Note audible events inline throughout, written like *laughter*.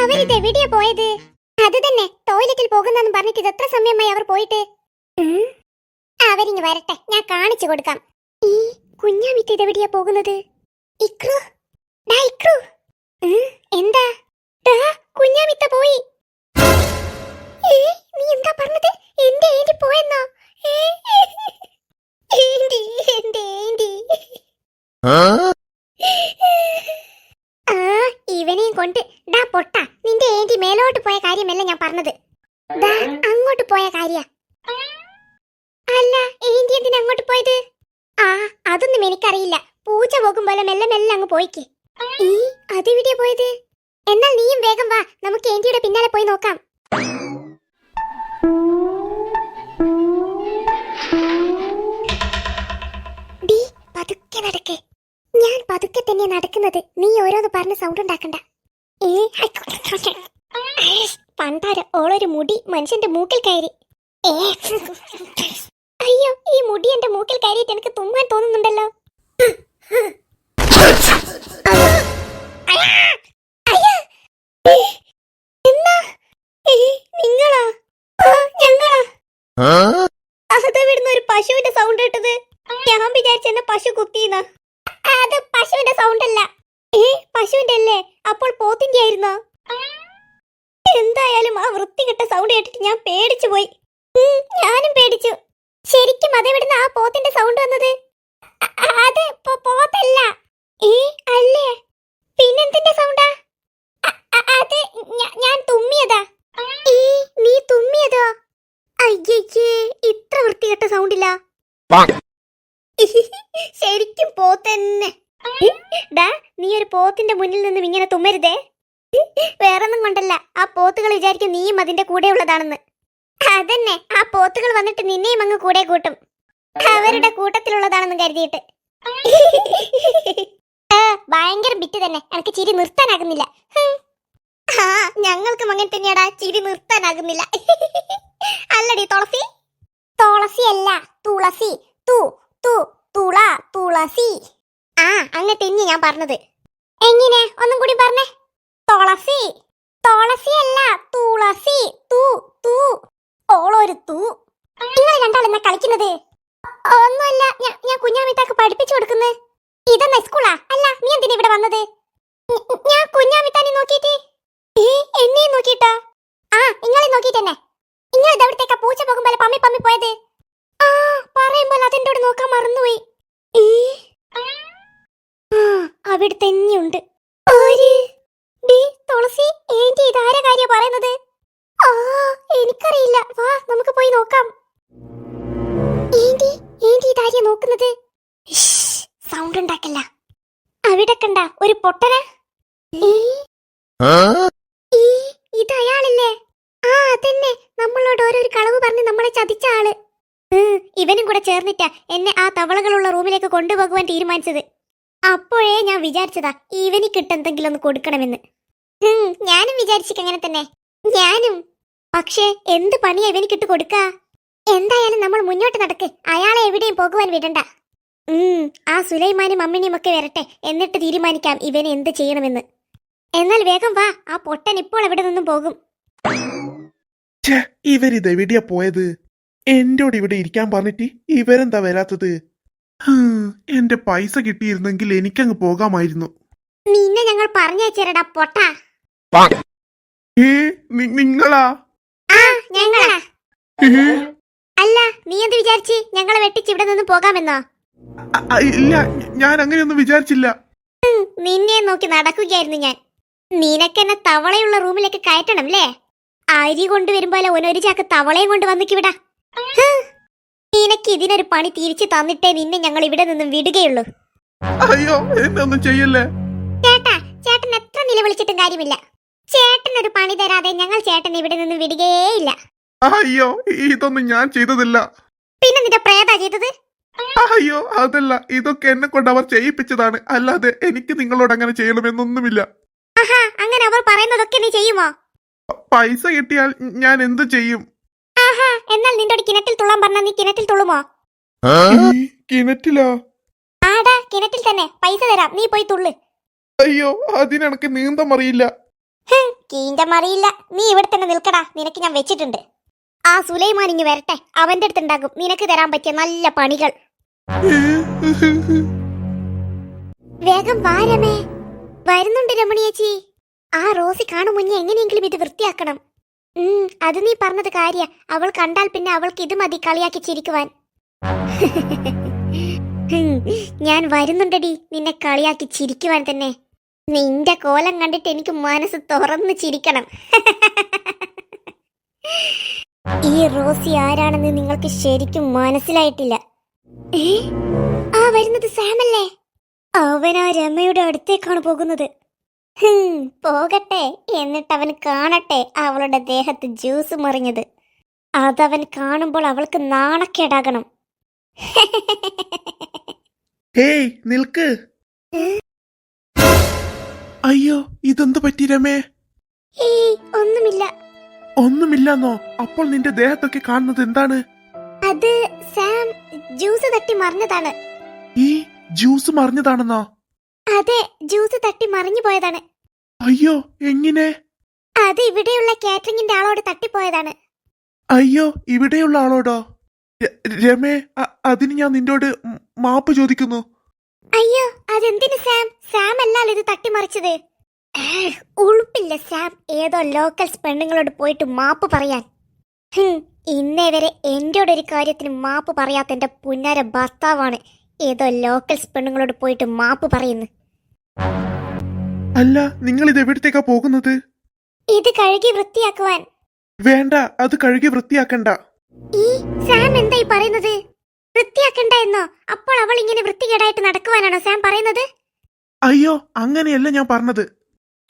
അവരിതെവിടെയാ പോയത്? അത് തന്നെ ടോയ്ലറ്റിൽ പോകുന്നെന്ന് പറഞ്ഞിട്ട് എത്ര സമയമായി അവർ പോയിട്ട്. അവരിങ്ങ് വരട്ടെ ഞാൻ കാണിച്ചു കൊടുക്കാം. ഈ കുഞ്ഞാമിത്ത് ഇതെവിടെയാ പോകുന്നത്? ഇക്രു? ഡാ ഇക്രു. എന്താ? ഡാ കുഞ്ഞാമിത്ത പോയി. നീ എന്താ പറഞ്ഞത്? എന്റെ ഏന്റി പോയെന്നോ? ഏ, ഏന്റി എന്റെ ഏന്റി ആ ഇവനെയും കൊണ്ട് ഡാ പൊട്ട നിന്റെ ഏന്റി മേലോട്ട് പോയ കാര്യമല്ല ഞാൻ പറഞ്ഞത് ദാ അങ്ങോട്ട് പോയ കാര്യ അല്ല ഏന്റി എന്തിനാ അങ്ങോട്ട് പോയത്? ആ അതൊന്നും എനിക്കറിയില്ല. പൂച്ച പോകും പോലെ മെല്ലെ മെല്ലെ അങ്ങ് പോയിക്ക്. ഈ അതെവിടെയാ പോയത്? എന്നാൽ നീയും വേഗം വാ. നമുക്ക് ഏന്റിയുടെ പിന്നാലെ പോയി നോക്കാം. ഡി പതുക്കെ നടക്കേ. ഞാൻ പതുക്കെ തന്നെ നടക്കുന്നത്. നീ ഓരോന്ന് പറഞ്ഞ് സൗണ്ട് ഉണ്ടാക്കണ്ട. ഏ പണ്ടാര ഓളൊരു മുടി മനുഷ്യന്റെ മൂക്കിൽ കയറി. ഏ. അയ്യോ ഈ മുടി എന്റെ മൂക്കിൽ കയറിയിട്ട് എനിക്ക് തുമ്മാൻ തോന്നുന്നുണ്ടല്ലോ. നിങ്ങളാ? ഞങ്ങളാ? അതെവിടുന്ന് ഒരു പശുവിന്റെ സൗണ്ട് ഞാൻ വിചാരിച്ച എന്നെ പശു കുത്തിയെന്നാ. അത് പശുവിന്റെ സൗണ്ട് അല്ല. ഏ പശുവിന്റെ അല്ലേ? അപ്പോൾ പോത്തിന്റെ ആയിരുന്നോ? എന്തായാലും ആ വൃത്തികെട്ട സൗണ്ട് കേട്ടിട്ട് ഞാൻ പേടിച്ചു പോയി. ഞാനും പേടിച്ചു. ശരിക്കും അതെവിടുന്ന് ആ പോത്തിന്റെ സൗണ്ട് വന്നത്? അതെ പോത്തല്ല. ഏ അല്ലേ? പിന്നെന്തിന്റെ സൗണ്ടാ അത് ഞാൻ തുമ്മിയതാ. ഏ നീ തുമ്മിയതോ? അയ്യേ ഇത്ര വൃത്തികെട്ട സൗണ്ടില്ല *laughs* ശരിക്കും പോത്തന്നെ. ഡാ നീ ഒരു പോത്തിന്റെ മുന്നിൽ നിന്നും ഇങ്ങനെ തുമ്മരുതേ. വേറൊന്നും കൊണ്ടല്ല. ആ പോത്തുകൾ വിചാരിക്കും നീയും അതിന്റെ കൂടെ ഉള്ളതാണെന്ന് അതന്നെ. ആ പോത്തുകൾ വന്നിട്ട് നിന്നെയും അങ്ങ് കൂടെ കൂട്ടും. അവരുടെ കൂട്ടത്തിലുള്ളതാണെന്ന് കരുതിയിട്ട്. ഭയങ്കര ബിറ്റ് തന്നെ. എനിക്ക് ചിരി നിർത്താനാകുന്നില്ല. ആ ഞങ്ങൾക്കും അങ്ങനെ തന്നെയാടാ. ചിരി നിർത്താനാകുന്നില്ല. അല്ലടി തുളസി? തുളസി അല്ല തുളസി. തു തു തുള തുളസി. ആ അങ്ങ് തെഞ്ഞി ഞാൻ പറഞ്ഞത്. എങ്ങനെ? ഒന്നും കൂടി പറഞ്ഞേ. തുളസി. തുളസി അല്ല തുളസി. തു തു. ഓളൊരു നിങ്ങൾ രണ്ടാൾ എന്നാ കളിക്കുന്നത്? ഒന്നുമല്ല ഞാൻ കുഞ്ഞാമിത്താക്ക് പഠിപ്പിച്ചു കൊടുക്കുന്നേ. ഇതെന്നാ സ്കൂളാ? അല്ല നീ എന്തിനാ ഇവിടെ വന്നത്? ഞാൻ കുഞ്ഞാമിത്താനെ നോക്കിയിട്ട്. ഏ എന്നെയും നോക്കിയിട്ടോ? ആ നിങ്ങളെ നോക്കിയിട്ടെന്നെ നിങ്ങൾ ഇതവിടത്തേക്കാ പൂച്ച പോകുമ്പോൾ പമ്മി പമ്മി പോയത്? ആ പറയുമ്പോൾ അതെന്നോട് നോക്കാൻ മറന്നുപോയി. ഏ? ആ അവിടെ തന്നെയുണ്ട് സൗണ്ട് ഉണ്ടാക്കല്ല അവിടെ കണ്ട ഒരു പൊട്ടന? ഇത് അയാളല്ലേ ആ അതന്നെ. നമ്മളോട് ഓരോരു കളവ് പറഞ്ഞ് നമ്മളെ ചതിച്ച ആൾ. ഇവനും കൂടെ ചേർന്നിട്ടാ എന്നെ ആ തവളകളുള്ള റൂമിലേക്ക് കൊണ്ടുപോകുവാൻ തീരുമാനിച്ചത്. അപ്പോഴേ ഞാൻ വിചാരിച്ചതാ ഇവന് എന്തെങ്കിലും ഒന്ന് കൊടുക്കണമെന്ന്. ഞാനും വിചാരിച്ചിട്ട് അങ്ങനെ തന്നെ. ഞാനും. പക്ഷേ എന്ത് പണിയാ ഇവനിക്കിട്ട് കൊടുക്ക? എന്തായാലും നമ്മൾ മുന്നോട്ട് നടക്ക്. അയാളെ എവിടെയും പോകുവാൻ വിടണ്ട. ആ സുലൈമാനും അമ്മിനിയും ഒക്കെ വരട്ടെ. എന്നിട്ട് തീരുമാനിക്കാം ഇവനെ എന്ത് ചെയ്യണമെന്ന്. എന്നാൽ വേഗം വാ ആ പൊട്ടൻ ഇപ്പോൾ എവിടെ നിന്നും പോകും? ഇവരിത് എവിടെയാ പോയത്? എന്നോട് ഇവിടെ ഇരിക്കാൻ പറഞ്ഞിട്ട് ഇവരെന്താ വരാത്തത്? എന്റെ പൈസ കിട്ടിയിരുന്നെങ്കിൽ എനിക്കങ്ങ് പോകാമായിരുന്നു. നിന്നെ ഞങ്ങൾ പറഞ്ഞേച്ചേരടാ പൊട്ട. ഏ നിങ്ങളാ? ഞങ്ങളാ. അല്ല നീ എന്ത് വിചാരിച്ച് ഞങ്ങളെ വെട്ടിച്ച് ഇവിടെ നിന്ന് പോകാമെന്നോ? ഇല്ല ഞാൻ അങ്ങനെയൊന്നും വിചാരിച്ചില്ല. നിന്നെ നോക്കി നടക്കുകയായിരുന്നു ഞാൻ. നിനക്കെന്നെ തവളയുള്ള റൂമിലേക്ക് കയറ്റണം അല്ലേ അരി കൊണ്ടുവരുമ്പോലെ ഒരു ചാക്ക് തവളയും കൊണ്ട് വന്നിക്കിവിടാ നിനക്ക് ഇതിനൊരു പണി തിരിച്ചു തന്നിട്ടേ നിന്നെ ഞങ്ങൾ ഇവിടെ നിന്നും വിടുകയുള്ളൂ. അയ്യോ എന്നൊന്നും ചെയ്യല്ലേ? ചേട്ടാ ചേട്ടൻ എത്ര നിലവിളിച്ചിട്ടും കാര്യമില്ല. ചേട്ടൻ ഒരു പണി തരാതെ ഞങ്ങൾ ചേട്ടൻ ഇവിടെ നിന്ന് വിടുകയേയില്ല അയ്യോ ഇതൊന്നും ഞാൻ ചെയ്തതില്ല. പിന്നെ നിന്റെ പ്രേതാ ചെയ്തത്? അയ്യോ അതല്ല. ഇതൊക്കെ എന്നെ കൊണ്ട് അവർ ചെയ്യിപ്പിച്ചതാണ്. അല്ലാതെ എനിക്ക് നിങ്ങളോട് അങ്ങനെ ചെയ്യണമെന്നൊന്നുമില്ല. ആഹാ അങ്ങനെ അവർ പറയുന്നതൊക്കെ നീ ചെയ്യുമോ? പൈസ കിട്ടിയാൽ ഞാൻ എന്ത് ചെയ്യും? ആഹാ എന്നാൽ നിന്റെ ഒരു കിണറ്റിൽ തുള്ളാൻ പറഞ്ഞാൽ നീ കിണറ്റിൽ തുള്ളുമോ? കിണറ്റിലോ? ആടാ കിണറ്റിൽ തന്നെ. പൈസ തരാം. നീ പോയി തുള്ളു. അയ്യോ അതിനെനക്ക് നീന്തം അറിയില്ല. കീന്തം അറിയില്ല. നീ ഇവിടെ തന്നെ നിൽക്കടാ. നിനക്ക് ഞാൻ വെച്ചിട്ടുണ്ട്. ആ സുലൈമാൻ ഇങ്ങ് വരട്ടെ. അവന്റെ അടുത്തുണ്ടാകും നിനക്ക് തരാൻ പറ്റിയ നല്ല പണികൾ. വേഗം വാരമേ വരുന്നുണ്ട് രമണിയേച്ചി ആ റോസി കാണും മുന്നേ എങ്ങനെയെങ്കിലും ഇത് വൃത്തിയാക്കണം. ഉം അത് നീ പറഞ്ഞത് കാര്യ. അവൾ കണ്ടാൽ പിന്നെ അവൾക്ക് ഇത് മതി കളിയാക്കി ചിരിക്കുവാൻ. ഞാൻ വരുന്നുണ്ടടി നിന്നെ കളിയാക്കി ചിരിക്കുവാൻ തന്നെ. നിന്റെ കോലം കണ്ടിട്ട് എനിക്ക് മനസ്സ് തുറന്ന് ചിരിക്കണം. ഈ റോസി ആരാണെന്ന് നിങ്ങൾക്ക് ശരിക്കും മനസ്സിലായിട്ടില്ല? ആ വരുന്നത് സാമല്ലേ? അവൻ ആ രമയുടെ അടുത്തേക്കാണ് പോകുന്നത്. പോകട്ടെ എന്നിട്ട് അവൻ കാണട്ടെ അവളുടെ ദേഹത്ത് ജ്യൂസ് മറിഞ്ഞത്. അതവൻ കാണുമ്പോൾ അവൾക്ക് നാണക്കേടാകണം. ഹേയ് നിൽക്ക്. അയ്യോ ഇതെന്ത് പറ്റി രമേ? ഒന്നുമില്ല. ഒന്നുമില്ലെന്നോ? അപ്പോൾ നിന്റെ ദേഹത്തൊക്കെ കാണുന്നത് എന്താണ്? അത് സാം ജ്യൂസ് തട്ടി മറിഞ്ഞതാണ്. ഈ ജ്യൂസ് മറിഞ്ഞതാണെന്നോ? അതെ ജ്യൂസ് തട്ടി മറിഞ്ഞു പോയതാണ്. അയ്യോ എങ്ങനെ? അത് ഇവിടെയുള്ള കാറ്ററിംഗിന്റെ ആളോട് തട്ടിപ്പോയതാണ്. അയ്യോ ഇവിടെയുള്ള ആളോടോ? രമേ അതിന് ഞാൻ നിന്നോട് മാപ്പ് ചോദിക്കുന്നു. അയ്യോ അതെന്തിന് സാം? സാം അല്ലല്ലോ ഇത് തട്ടിമറിച്ചത് ഉളുപ്പില്ല സാം. ഏതോ ലോക്കൽസ് പെണ്ണുങ്ങളോട് പോയിട്ട് മാപ്പ് പറയാൻ. ഇന്നേ വരെ എന്റെയോട് ഒരു കാര്യത്തിന് മാപ്പ് പറയാത്ത എന്റെ പുന്നാര ഭർത്താവാണ്. ഏതോ ലോക്കൽ പെണ്ണുങ്ങളോട് പോയിട്ട് മാപ്പ് പറയുന്നു. അല്ല നിങ്ങൾ ഇത് എവിടത്തേക്കാ പോകുന്നത്? ഇത് കഴുകി വൃത്തിയാക്കുവാൻ. വേണ്ട അത് കഴുകി വൃത്തിയാക്കണ്ട. ഈ സാം എന്താ ഈ പറയുന്നത്? വൃത്തിയാക്കണ്ട എന്നോ? അപ്പോൾ അവൾ ഇങ്ങനെ വൃത്തികേടായിട്ട് നടക്കുവാനാണോ സാം പറയുന്നത്? അയ്യോ അങ്ങനെയല്ല ഞാൻ പറഞ്ഞത്.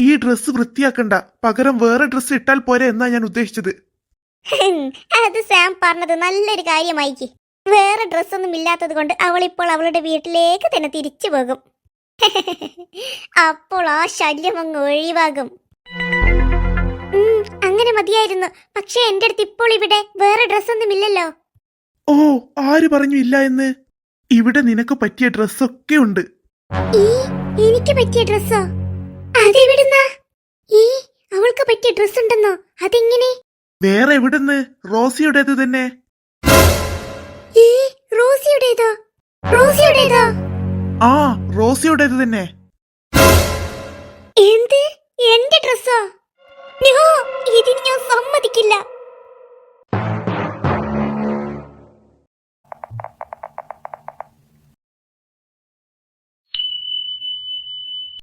ഈ ഡ്രസ്സ് വൃത്തിയാക്കണ്ട. പകരം വേറെ ഡ്രസ്സ് ഇട്ടാൽ പോരെ എന്നാ ഞാൻ ഉദ്ദേശിച്ചത്. അത് സാം പറഞ്ഞത് നല്ലൊരു കാര്യമായിക്ക് വേറെ ഡ്രസ്സൊന്നും ഇല്ലാത്തത് കൊണ്ട് അവൾ ഇപ്പോൾ അവളുടെ വീട്ടിലേക്ക് തന്നെ തിരിച്ചു പോകും. അപ്പോൾ ആ ശല്യം അങ്ങ് ഒഴിവാകും. അങ്ങനെ മതിയായിരുന്നു. പക്ഷെ എന്റെ അടുത്ത് ഇപ്പോൾ ഇവിടെ വേറെ ഡ്രസ്സൊന്നും ഇല്ലല്ലോ. ഓ ആര് പറഞ്ഞു ഇല്ല എന്ന്? ഇവിടെ നിനക്ക് പറ്റിയ ഡ്രസ്സൊക്കെ ഉണ്ട്. ഈ എനിക്ക് പറ്റിയ ഡ്രസ്സോ? അതെവിടുന്നാ? ഈ അവൾക്ക് പറ്റിയ ഡ്രസ് ഉണ്ടെന്നോ അതെങ്ങനെ? വേറെ എവിടുന്ന്? റോസിയുടേത് തന്നെ. ഈ റോസിയുടേതോ? റോസിയുടേതോ? ആ റോസിയുടേത് തന്നെ. എന്ത്? എന്റെ ഡ്രസ്സോ? ഇതിന് ഞാൻ സമ്മതിക്കില്ല.